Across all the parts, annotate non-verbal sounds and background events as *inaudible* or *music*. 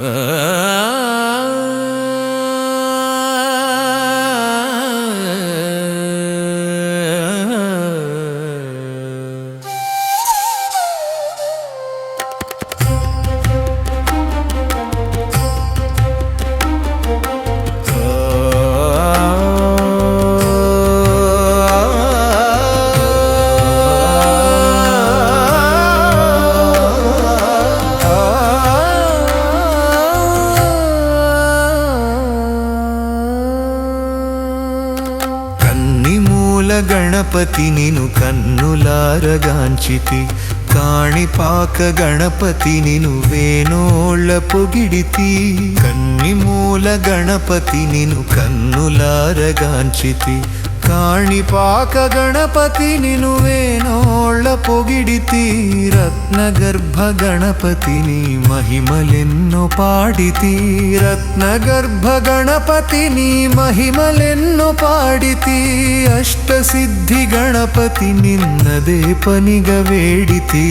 呃 *laughs* కన్నుల గణపతి నిను కన్నులారగాంచితి. కాణిపాక గణపతి నిను వేణోళ్ళ పొగిడితి. కన్నిమూల గణపతి నిను కన్నులారగాంచితి. కాణిపాక గణపతి నిను వేణో పొగిడితి రత్నగర్భ గణపతిని మహిమలెన్నో పాడితి రత్నగర్భ గణపతిని మహిమలెన్నో పాడితి అష్టసిద్ధి గణపతి నిన్నదే పనిగ వేడితి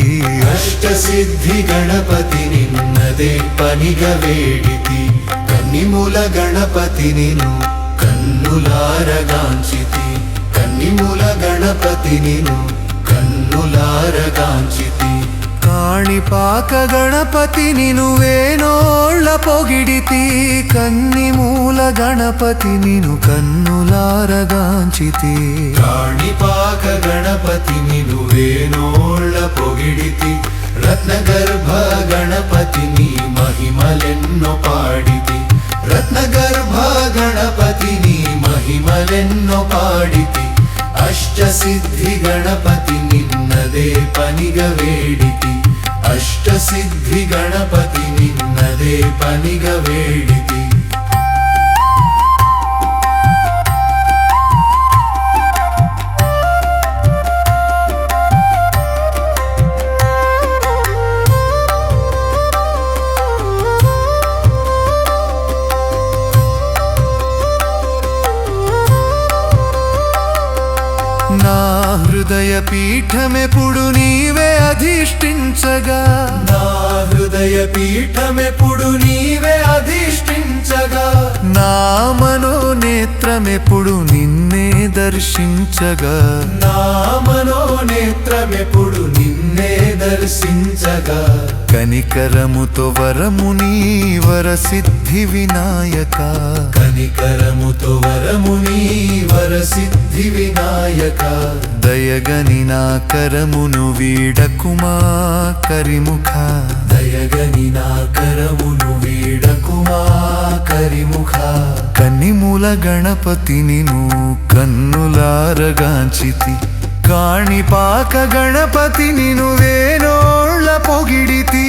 అష్టసిద్ధి గణపతి నిన్నదే పనిగ వేడితి కన్నిమూల గణపతి నిను కన్నులారగాంచితి కన్నిమూల గణపతి నిను కన్నులారగాంచితి కాణిపాక గణపతి నిను వేణోళ్ళ పొగిడితి. కన్నిమూల గణపతి నిను కన్నులారగాంచితి. కాణిపాక గణపతి నిను వేణోళ్ళ పొగిడితి. రత్నగర్భ గణపతిని మహిమలెన్నో పాడితి. రత్నగర్భ గణపతిని మహిమలెన్నో పాడితి. అష్టసిద్ధి ಅಷ್ಟಸಿದ್ಧಿ ಗಣಪತಿ ನಿನ್ನದೇ ಪನಿಗ ವೇಡಿತಿ ಅಷ್ಟಸಿದ್ಧಿ ಗಣಪತಿ ನಿನ್ನದೇ ಪನಿಗ ವೇಡಿತಿ హృదయ పీఠమెప్పుడు నీవే అధిష్ఠించగా. నా హృదయ పీఠమెప్పుడు నీవే అధిష్ఠించగా. నా మనోనేత్రమెప్పుడు నిన్నే దర్శించగా. నా మనోనేత్రమెప్పుడు నిన్నే దర్శించగా. కనికరముతో వరముని వరసిద్ధి వినాయక. కనికరముతో వరముని వరసిద్ధి వినాయక. దయగని నా కరమును వీడకుమా కరిముఖ దయగని నా కరమును వీడకుమా కరిముఖ కన్నిమూల గణపతి నిను కన్నులారగాంచితి. కాణిపాక గణపతి నిను వేణోళ్ళ పొగిడితి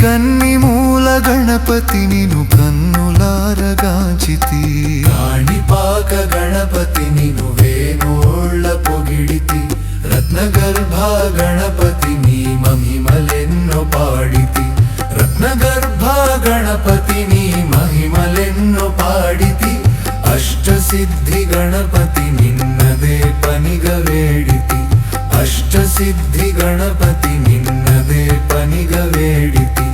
కన్నిమూల గణపతి నిను కన్నులారగాంచితి కాణిపాక గణపతి నిను వేణోళ్ళ పొగిడితి రత్నగర్భ గణపతిని మహిమలెన్నో పాడితి రత్నగర్భ గణపతిని మహిమలెన్నో పాడితి అష్టసిద్ధి గణపతి నిన్నదే పనిగ వేడితి ಅಷ್ಟಸಿದ್ಧಿ ಗಣಪತಿ ನಿನ್ನದೇ ಪನಿಗ ವೇಡಿತಿ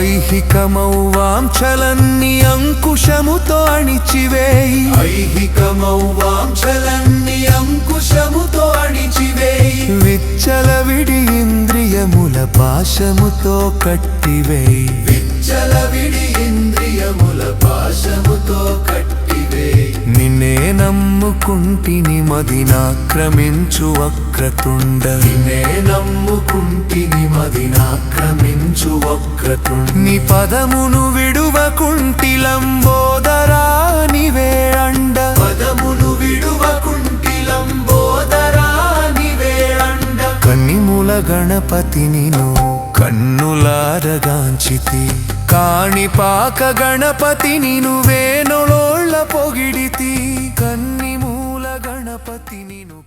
ఐహికమౌ వాంఛలన్ని అంకుశముతో అణిచివేయి. ఐహికమౌ వాంఛలన్ని అంకుశముతో అణిచివేయి. విచ్చల విడి ఇంద్రియముల పాశముతో కట్టివేయి. విచ్చల విడి ఇంద్రియముల పాశముతో కట్టివేయి. నిన్నే నమ్ముకుంటిని మదినాక్రమించు వక్రతుండ. నిన్నే నమ్ముకుంటిని మదినాక్రమించు వక్రతుండ నీ పదమును విడువకుంటిలంబోదరా నివే అండ పదమును విడువకుంటిలంబోదరా నివే అండ కన్నిమూల గణపతి నిను కన్నులారగాంచితి. కాణిపాక గణపతి నిను వేణులోళ్ళ పొగిడితి. కన్నిమూల గణపతి నిను